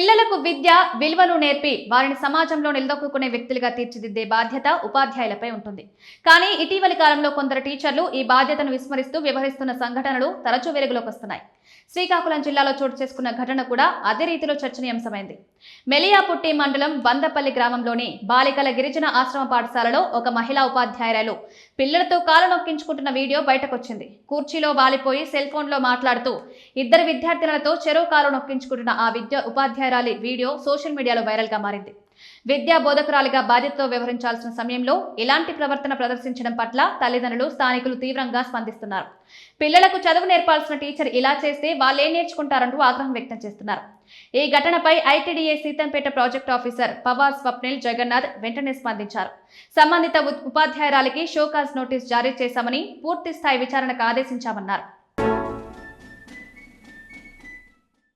పిల్లలకు విద్య విలువలు నేర్పి వారిని సమాజంలో నిలదొక్కునే వ్యక్తులుగా తీర్చిదిద్దే బాధ్యత ఉపాధ్యాయులపై ఉంటుంది. కానీ ఇటీవలి కాలంలో కొందరు టీచర్లు ఈ బాధ్యతను విస్మరిస్తూ వ్యవహరిస్తున్న సంఘటనలు తరచూ వెలుగులోకి వస్తున్నాయి. శ్రీకాకుళం జిల్లాలో చోటు చేసుకున్న ఘటన కూడా అదే రీతిలో చర్చనీయాంశమైంది. మెలియాపుట్టి మండలం బందపల్లి గ్రామంలోని బాలికల గిరిజన ఆశ్రమ పాఠశాలలో ఒక మహిళా ఉపాధ్యాయురాలు పిల్లలతో కాలు నొక్కించుకుంటున్న వీడియో బయటకొచ్చింది. కుర్చీలో వాలిపోయి సెల్ ఫోన్లో మాట్లాడుతూ ఇద్దరు విద్యార్థినులతో చెరువు కాలు నొక్కించుకుంటున్న ఆ విద్య ఉపాధ్యాయురాలి వీడియో సోషల్ మీడియాలో వైరల్గా మారింది. విద్యా బోధకురాలిగా బాధ్యతతో వ్యవహరించాల్సిన సమయంలో ఇలాంటి ప్రవర్తన ప్రదర్శించడం పట్ల తల్లిదండ్రులు స్థానికులు తీవ్రంగా స్పందిస్తున్నారు. పిల్లలకు చదువు నేర్పాల్సిన టీచర్ ఇలా చేస్తే వాళ్ళేం నేర్చుకుంటారంటూ ఆగ్రహం వ్యక్తం చేస్తున్నారు. ఈ ఘటనపై ITDA Seethampeta project officer Pawar Swapnil Jagannath వెంటనే స్పందించారు. సంబంధిత ఉపాధ్యాయురాలికి షోకాజ్ నోటీస్ జారీ చేశామని పూర్తి స్థాయి విచారణకు ఆదేశించామన్నారు.